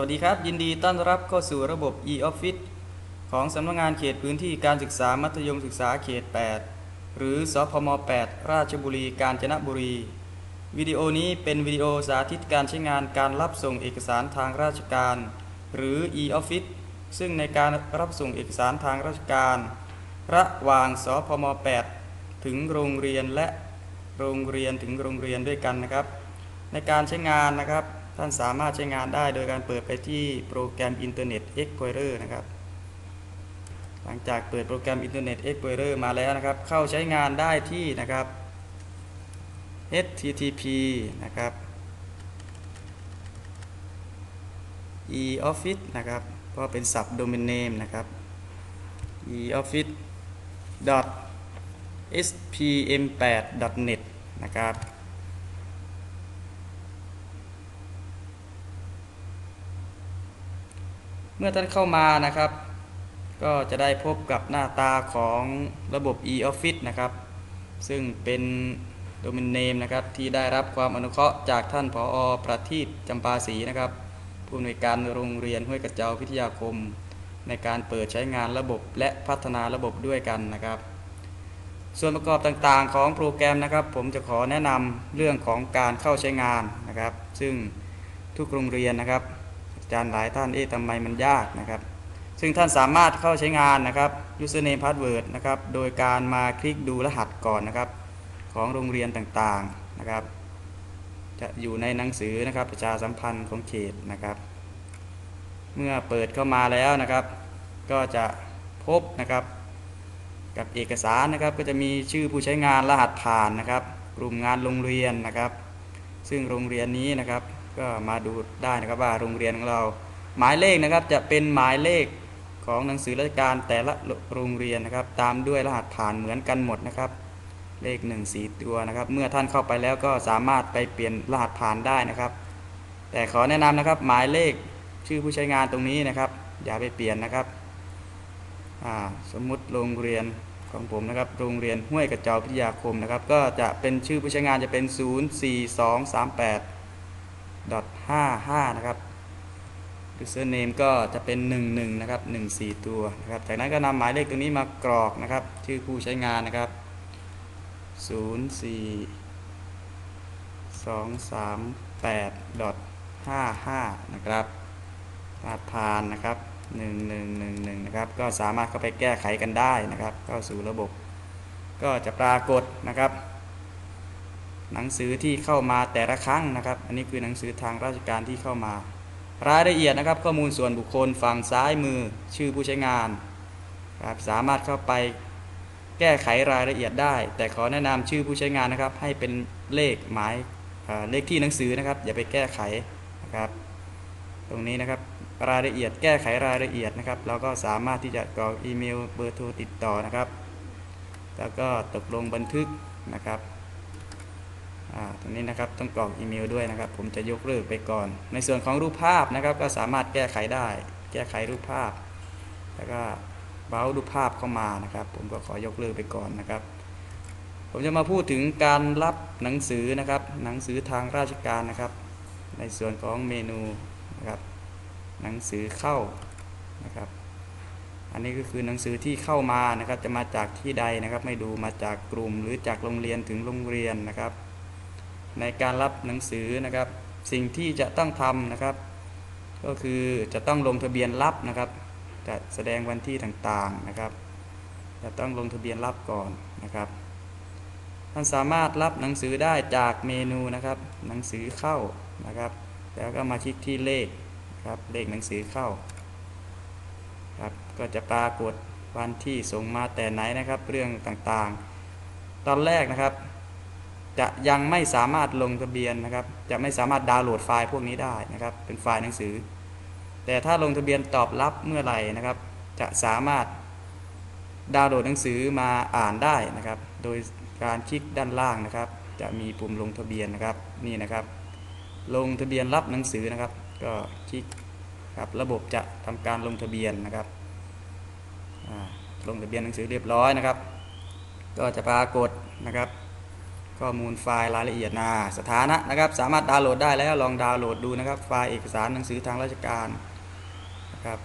วัสดีครับ ยินดีต้อนรับเข้าสู่ระบบ e-office ของสำนักงานเขตพื้นที่การศึกษามัธยมศึกษาเขต 8 หรือสพม 8 ราชบุรีกาญจนบุรี วิดีโอนี้เป็นวิดีโอสาธิตการใช้งานการรับส่งเอกสารทางราชการ หรือ e-office ซึ่งในการรับส่งเอกสารทางราชการ ระหว่างสพม 8 ถึงโรงเรียนและโรงเรียนถึงโรงเรียนด้วยกันนะครับ ในการใช้งานนะครับ ท่านสามารถใช้งานได้โดยการเปิดไปที่โปรแกรม Internet Explorer นะครับ หลังจากเปิดโปรแกรม Internet Explorer มาแล้วนะครับ เข้าใช้งานได้ที่นะครับ http นะครับ e-office นะครับเพราะเป็น sub domain name นะครับ e-office spm8.net นะครับ เมื่อท่านเข้ามานะครับ ก็จะได้พบกับหน้าตาของระบบ e-office นะครับ ซึ่งเป็นโดเมนเนมนะครับที่ได้รับความอนุเคราะห์จากท่านผออประทีปจำปาศรีนะครับ ผู้อำนวยการโรงเรียนห้วยกระเจ้าพิทยาคม ในการเปิดใช้งานระบบและพัฒนาระบบด้วยกันนะครับ ส่วนประกอบต่างๆของโปรแกรมนะครับ ผมจะขอแนะนำเรื่องของการเข้าใช้งานนะครับ ซึ่งทุกโรงเรียนนะครับ อาจารย์หลายท่านเอ๊ะทำไมมันยากนะครับ ซึ่งท่านสามารถเข้าใช้งานนะครับ username password นะครับ โดยการมาคลิกดูรหัสก่อนนะครับ ของโรงเรียนต่างๆนะครับ จะอยู่ในหนังสือนะครับประชาสัมพันธ์ของเขตนะครับ เมื่อเปิดเข้ามาแล้วนะครับ ก็จะพบนะครับ กับเอกสารนะครับก็จะมีชื่อผู้ใช้งานรหัสผ่านนะครับ กลุ่มงานโรงเรียนนะครับ ซึ่งโรงเรียนนี้นะครับ ก็มาดูได้นะครับว่าโรงเรียนของเรา หมายเลขนะครับจะเป็นหมายเลขของหนังสือราชการแต่ละโรงเรียนนะครับ ตามด้วยรหัสผ่านเหมือนกันหมดนะครับ เลข1 4ตัวนะครับ เมื่อท่านเข้าไปแล้วก็สามารถไปเปลี่ยนรหัสผ่านได้นะครับ แต่ขอแนะนำนะครับ หมายเลขชื่อผู้ใช้งานตรงนี้นะครับ อย่าไปเปลี่ยนนะครับสมมุติโรงเรียนของผมนะครับ โรงเรียนห้วยกระเจ้าพิทยาคมนะครับ ก็จะเป็นชื่อผู้ใช้งานจะเป็น .55 นะครับ username ก็จะเป็น 11 นะครับ 14 ตัวนะครับ จากนั้นก็นำหมายเลขตรงนี้มากรอกนะครับ ชื่อผู้ใช้งานนะครับ 04-238.55 นะครับรหัสผ่านนะครับ 1111 นะครับ ก็สามารถเข้าไปแก้ไขกันได้นะครับ เข้าสู่ระบบ ก็จะปรากฏนะครับ หนังสือที่เข้ามาแต่ละครั้งนะครับ อันนี้คือหนังสือทางราชการที่เข้ามารายละเอียดนะครับข้อมูลส่วนบุคคลฝั่งซ้ายมือชื่อผู้ใช้งานครับสามารถเข้าไปแก้ไขรายละเอียดได้ แต่ขอแนะนำชื่อผู้ใช้งานนะครับ ให้เป็นเลขหมายเลขที่หนังสือนะครับ อย่าไปแก้ไขนะครับ ตรงนี้นะครับรายละเอียดแก้ไขรายละเอียดนะครับเราก็สามารถที่จะกรอกอีเมลเบอร์โทรติดต่อนะครับ แล้วก็ตกลงบันทึกนะครับ ตรงนี้นะครับต้องกรอกอีเมลด้วยนะครับ ผมจะยกเลิกไปก่อน ในส่วนของรูปภาพนะครับ ก็สามารถแก้ไขได้ แก้ไขรูปภาพ แล้วก็เบราว์รูปภาพเข้ามานะครับ ผมก็ขอยกเลิกไปก่อนนะครับ ผมจะมาพูดถึงการรับหนังสือนะครับ หนังสือทางราชการนะครับ ในส่วนของเมนูนะครับ หนังสือเข้านะครับ อันนี้ก็คือหนังสือที่เข้ามานะครับ จะมาจากที่ใดนะครับ ไม่ดูมาจากกลุ่มหรือจากโรงเรียนถึงโรงเรียนนะครับ ในการรับหนังสือนะครับ สิ่งที่จะต้องทำนะครับ ก็คือจะต้องลงทะเบียนรับนะครับ จะแสดงวันที่ต่างๆนะครับ จะต้องลงทะเบียนรับก่อนนะครับท่านสามารถรับหนังสือได้จากเมนูนะครับ หนังสือเข้านะครับ แล้วก็มาคลิกที่เลขครับเลขหนังสือเข้าครับก็จะปรากฏวันที่ส่งมาแต่ไหนนะครับ เรื่องต่างๆ ตอนแรกนะครับ จะยังไม่สามารถลงทะเบียนนะครับ จะไม่สามารถดาวน์โหลดไฟล์พวกนี้ได้นะครับ เป็นไฟล์หนังสือ แต่ถ้าลงทะเบียนตอบรับเมื่อไหร่นะครับ จะสามารถดาวน์โหลดหนังสือมาอ่านได้นะครับ โดยการคลิกด้านล่างนะครับ จะมีปุ่มลงทะเบียนนะครับนี่นะครับ ลงทะเบียนรับหนังสือนะครับ ก็คลิกครับระบบจะทำการลงทะเบียนนะครับลงทะเบียนหนังสือเรียบร้อยนะครับ ก็จะปรากฏนะครับ ข้อมูลไฟล์รายละเอียดนาสถานะนะครับ สามารถดาวน์โหลดได้แล้วลองดาวน์โหลดดูนะครับ ไฟล์เอกสารหนังสือทางราชการนะครับ